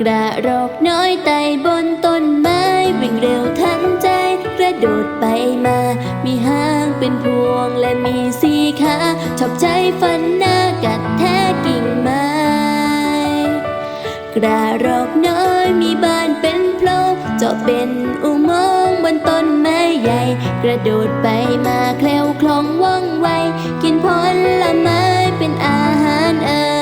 กระรอกน้อยไต่บนต้นไม้ วิ่งเร็วทันใจ กระโดดไปมา มีหางเป็นพวงและมีสีขาชอบใจฟันหน้ากัดแทะกิ่งไม้กระรอกน้อยมีบ้านเป็นโพรงเจาะเป็นอุโมงค์บนต้นไม้ใหญ่ กระโดดไปมาแคล้วคล่องว่องไว กินผลไม้เป็นอาหารเอ่ย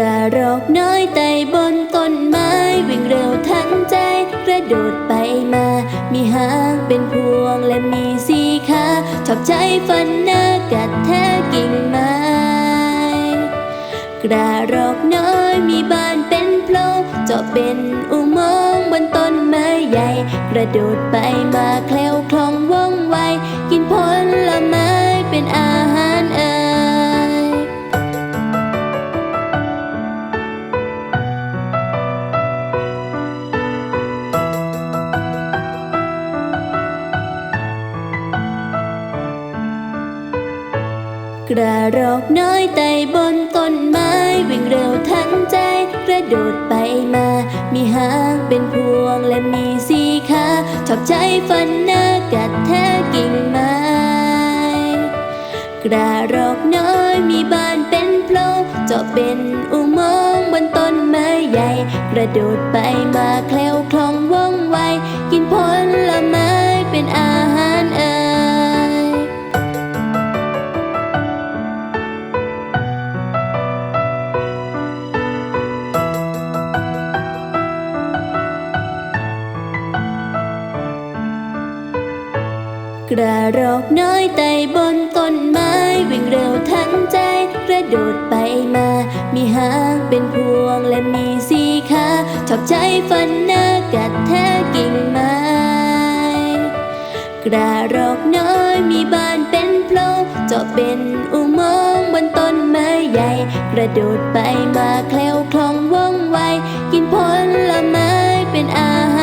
กระรอกน้อยไต่บนต้นไม้ วิ่งเร็วทันใจ กระโดดไปมา มีหางเป็นพวงและมีสีขาชอบใจฟันหน้ากัดแทะกิ่งไม้กระรอกน้อยมีบ้านเป็นโพรงเจาะเป็นอุโมงค์บนต้นไม้ใหญ่ กระโดดไปมาแคล้วคล่องว่อง กระรอกน้อยไต่บนต้นไม้ วิ่งเร็วทันใจ กระโดดไปมา มีหางเป็นพวงและมีสีขาชอบใจฟันหน้ากัดแทะกิ่งไม้กระรอกน้อยมีบ้านเป็นโพรงเจาะเป็นอุโมงค์บนต้นไม้ใหญ่ กระโดดไปมาแคล้วคล่องว่องไว กินผลไม้ น้อยไต่บนต้นไม้ วิ่งเร็วทันใจ กระโดดไปมา มีหางเป็นพวงและมีสีขาชอบใจฟันหน้ากัดแทะกิ่งไม้ กระรอกน้อยมีบ้านเป็นโพรงเจาะเป็นอุโมงค์บนต้นไม้ใหญ่ กระโดดไปมาแคล้วคล่องว่องไว กินผลไม้เป็นอาหาร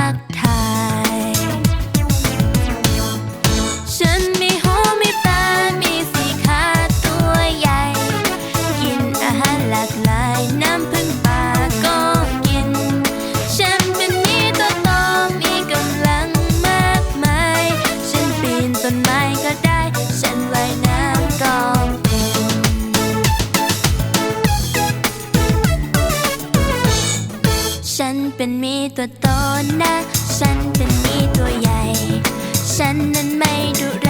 Podcast。 เป็นมีตัวโตนะ ฉันเป็นมีตัวใหญ่ ฉันนั้นไม่ดุร้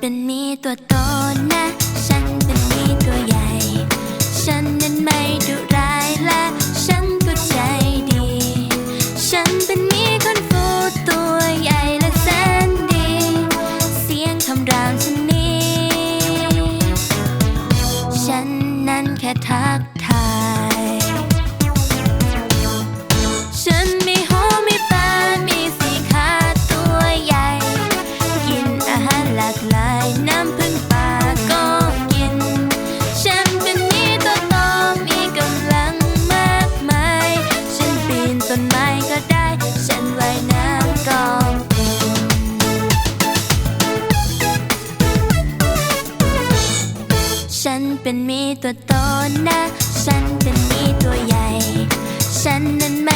เป็นมีตัวโตนะ ฉันเป็นมีตัวใหญ่ ฉันนั้นไม่ดุร นนะ ฉันจะมีตัวใหญ่ ฉันนั้นไม่